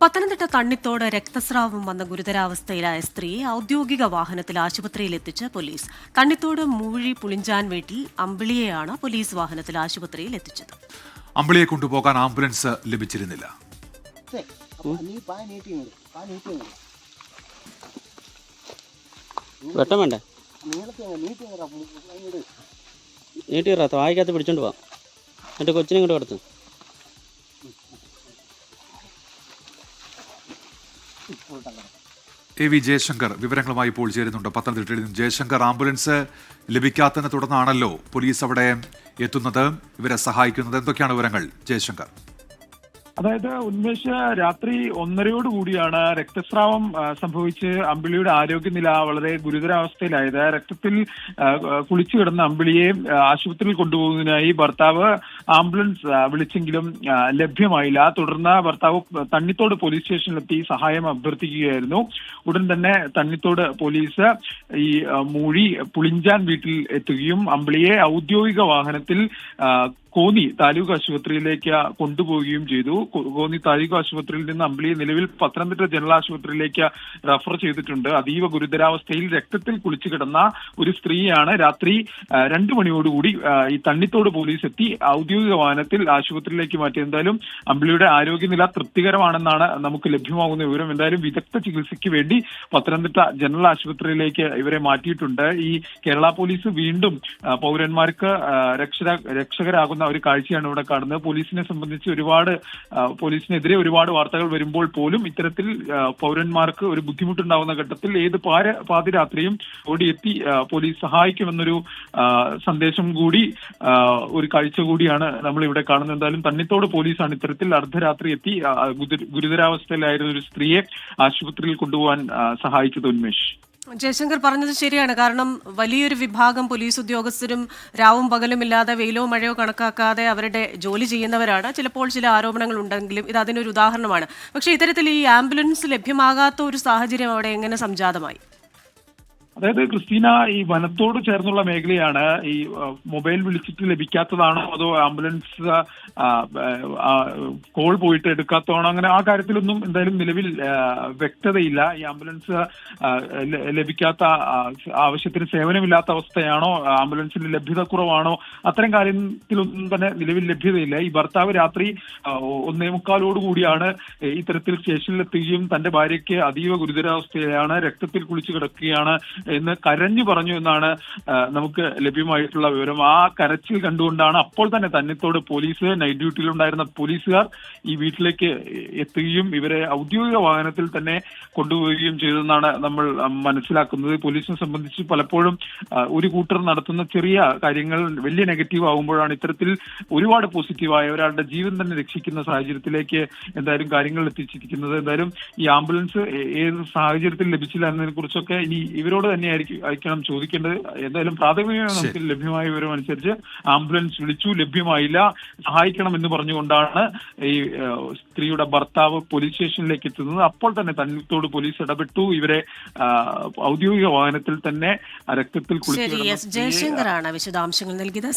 പത്തനംതിട്ട തണ്ണിത്തോട് രക്തസ്രാവം വന്ന ഗുരുതരാവസ്ഥയിലായ സ്ത്രീയെ ഔദ്യോഗിക വാഹനത്തിൽ ആശുപത്രിയിലെത്തിച്ച് പോലീസ്. തണ്ണിത്തോട് മൂഴി പുളിഞ്ചാൻ വീട്ടിൽ അമ്പിളിയെയാണ് പോലീസ് വാഹനത്തിൽ ആശുപത്രിയിൽ എത്തിച്ചത് അമ്പിളിയെ കൊണ്ടുപോകാൻ ആംബുലൻസ് ലഭിച്ചിരുന്നില്ല. നീട്ടി വായിക്കകത്ത് പിടിച്ചോണ്ട് പോവാം. എന്നിട്ട് കൊച്ചിനെ ഇങ്ങോട്ട് കടത്തും എ വി ജയശങ്കർ വിവരങ്ങളുമായി ഇപ്പോൾ ചേരുന്നുണ്ട്. പത്തനംതിട്ടയിൽ നിന്ന് ജയശങ്കർ ആംബുലൻസ് ലഭിക്കാത്തതിനെ തുടർന്നാണല്ലോ പോലീസ് അവിടെ എത്തുന്നത്. ഇവരെ സഹായിക്കുന്നത്. എന്തൊക്കെയാണ് വിവരങ്ങൾ ജയശങ്കർ? അതായത് ഉന്മേഷ രാത്രി ഒന്നരയോട് കൂടിയാണ് രക്തസ്രാവം സംഭവിച്ച് അമ്പിളിയുടെ ആരോഗ്യനില വളരെ ഗുരുതരാവസ്ഥയിലായത്. രക്തത്തിൽ കുളിച്ചു കിടന്ന അമ്പിളിയെ ആശുപത്രിയിൽ കൊണ്ടുപോകുന്നതിനായി ഭർത്താവ് ആംബുലൻസ് വിളിച്ചെങ്കിലും ലഭ്യമായില്ല. തുടർന്ന് ഭർത്താവ് തണ്ണിത്തോട് പോലീസ് സ്റ്റേഷനിലെത്തി സഹായം അഭ്യർത്ഥിക്കുകയായിരുന്നു. ഉടൻ തന്നെ തണ്ണിത്തോട് പോലീസ് ഈ മൂഴി പുളിഞ്ചാൻ വീട്ടിൽ എത്തുകയും അമ്പിളിയെ ഔദ്യോഗിക വാഹനത്തിൽ കോന്നി താലൂക്ക് ആശുപത്രിയിലേക്ക് കൊണ്ടുപോവുകയും ചെയ്തു. കോന്നി താലൂക്ക് ആശുപത്രിയിൽ നിന്ന് അമ്പിളിയെ നിലവിൽ പത്തനംതിട്ട ജനറൽ ആശുപത്രിയിലേക്ക് റഫർ ചെയ്തിട്ടുണ്ട്. അതീവ ഗുരുതരാവസ്ഥയിൽ രക്തത്തിൽ കുളിച്ചു കിടന്ന ഒരു സ്ത്രീയാണ് രാത്രി രണ്ടു മണിയോടുകൂടി ഈ തണ്ണിത്തോട് പോലീസ് എത്തി ഔദ്യോഗിക വാഹനത്തിൽ ആശുപത്രിയിലേക്ക് മാറ്റി. എന്തായാലും അമ്പിളിയുടെ ആരോഗ്യനില തൃപ്തികരമാണെന്നാണ് നമുക്ക് ലഭ്യമാകുന്ന വിവരം. എന്തായാലും വിദഗ്ധ ചികിത്സയ്ക്ക് വേണ്ടി പത്തനംതിട്ട ജനറൽ ആശുപത്രിയിലേക്ക് ഇവരെ മാറ്റിയിട്ടുണ്ട്. ഈ കേരള പോലീസ് വീണ്ടും പൗരന്മാർക്ക് ആ, രക്ഷകരാകുന്ന ഒരു കാഴ്ചയാണ് ഇവിടെ കാണുന്നത്. പോലീസിനെ സംബന്ധിച്ച് ഒരുപാട് പോലീസിനെതിരെ ഒരുപാട് വാർത്തകൾ വരുമ്പോൾ പോലും ഇത്തരത്തിൽ പൗരന്മാർക്ക് ഒരു ബുദ്ധിമുട്ടുണ്ടാകുന്ന ഘട്ടത്തിൽ ഏത് പാര പാതിരാത്രിയും ഓടിയെത്തി പോലീസ് സഹായിക്കുമെന്നൊരു സന്ദേശം കൂടി ഒരു കാഴ്ച കൂടിയാണ് നമ്മൾ ഇവിടെ കാണുന്നത്. എന്തായാലും തന്നിത്തോട് പോലീസാണ് ഇത്തരത്തിൽ അർദ്ധരാത്രി എത്തി ഗുരുതരാവസ്ഥയിലായിരുന്ന ഒരു സ്ത്രീയെ ആശുപത്രിയിൽ കൊണ്ടുപോകാൻ സഹായിച്ചത് ഉന്മേഷ്. ജയശങ്കർ പറഞ്ഞത് ശരിയാണ്. കാരണം വലിയൊരു വിഭാഗം പോലീസ് ഉദ്യോഗസ്ഥരും രാവും പകലും ഇല്ലാതെ വെയിലോ മഴയോ കണക്കാക്കാതെ അവരുടെ ജോലി ചെയ്യുന്നവരാണ്. ചിലപ്പോൾ ചില ആരോപണങ്ങൾ ഉണ്ടെങ്കിലും ഇത് അതിനൊരു ഉദാഹരണമാണ്. പക്ഷേ ഇത്തരത്തിൽ ഈ ആംബുലൻസ് ലഭ്യമാകാത്ത ഒരു സാഹചര്യം അവിടെ എങ്ങനെ സംജാതമായി? അതായത് ക്രിസ്റ്റീന ഈ വനത്തോട് ചേർന്നുള്ള മേഖലയാണ് ഈ മൊബൈൽ വിളിച്ചിട്ട് ലഭിക്കാത്തതാണോ അതോ ആംബുലൻസ് കോൾ പോയിട്ട് എടുക്കാത്തതാണോ? അങ്ങനെ ആ കാര്യത്തിലൊന്നും എന്തായാലും നിലവിൽ വ്യക്തതയില്ല. ഈ ആംബുലൻസ് ലഭിക്കാത്ത ആവശ്യത്തിന് സേവനമില്ലാത്ത അവസ്ഥയാണോ? ആംബുലൻസിന്റെ ലഭ്യത കുറവാണോ? അത്തരം കാര്യത്തിലൊന്നും തന്നെ നിലവിൽ ലഭ്യതയില്ല. ഈ ഭർത്താവ് രാത്രി ഒന്നേ മുക്കാലോട് കൂടിയാണ് ഇത്തരത്തിൽ സ്റ്റേഷനിലെത്തുകയും തന്റെ ഭാര്യയ്ക്ക് അതീവ ഗുരുതരാവസ്ഥയിലാണ് രക്തത്തിൽ കുളിച്ചു കിടക്കുകയാണ്. എന്ന് കരഞ്ഞു പറഞ്ഞു എന്നാണ് നമുക്ക് ലഭ്യമായിട്ടുള്ള വിവരം. ആ കരച്ചിൽ കണ്ടുകൊണ്ടാണ് അപ്പോൾ തന്നെ തന്നെത്തോട് പോലീസ് നൈറ്റ് ഡ്യൂട്ടിയിലുണ്ടായിരുന്ന പോലീസുകാർ ഈ വീട്ടിലേക്ക് എത്തുകയും ഇവരെ ഔദ്യോഗിക വാഹനത്തിൽ തന്നെ കൊണ്ടുപോവുകയും ചെയ്തെന്നാണ് നമ്മൾ മനസ്സിലാക്കുന്നത്. പോലീസിനെ സംബന്ധിച്ച് പലപ്പോഴും ഒരു കൂട്ടർ നടത്തുന്ന ചെറിയ കാര്യങ്ങൾ വലിയ നെഗറ്റീവ് ആകുമ്പോഴാണ് ഇത്തരത്തിൽ ഒരുപാട് പോസിറ്റീവായ ഒരാളുടെ ജീവൻ തന്നെ രക്ഷിക്കുന്ന സാഹചര്യത്തിലേക്ക് എന്തായാലും കാര്യങ്ങൾ എത്തിച്ചിരിക്കുന്നത്. എന്തായാലും ഈ ആംബുലൻസ് ഏത് സാഹചര്യത്തിൽ ലഭിച്ചില്ല എന്നതിനെ കുറിച്ചൊക്കെ ഇനി ഇവരോട് തന്നെ ആയിരിക്കും ആയിരിക്കണം ചോദിക്കേണ്ടത്. എന്തായാലും പ്രാഥമികമായി നമുക്ക് ലഭ്യമായ വിവരം അനുസരിച്ച് ആംബുലൻസ് വിളിച്ചു. ലഭ്യമായില്ല. സഹായിക്കണം എന്ന് പറഞ്ഞുകൊണ്ടാണ് ഈ സ്ത്രീയുടെ ഭർത്താവ് പോലീസ് സ്റ്റേഷനിലേക്ക് എത്തുന്നത്. അപ്പോൾ തന്നെ തന്നിത്തോട് പോലീസ് ഇടപെട്ടു. ഇവരെ ആ, ഔദ്യോഗിക വാഹനത്തിൽ തന്നെ രക്തത്തിൽ കുളിച്ചു ജയശങ്കറാണ് വിശദാംശങ്ങൾ നൽകിയത്.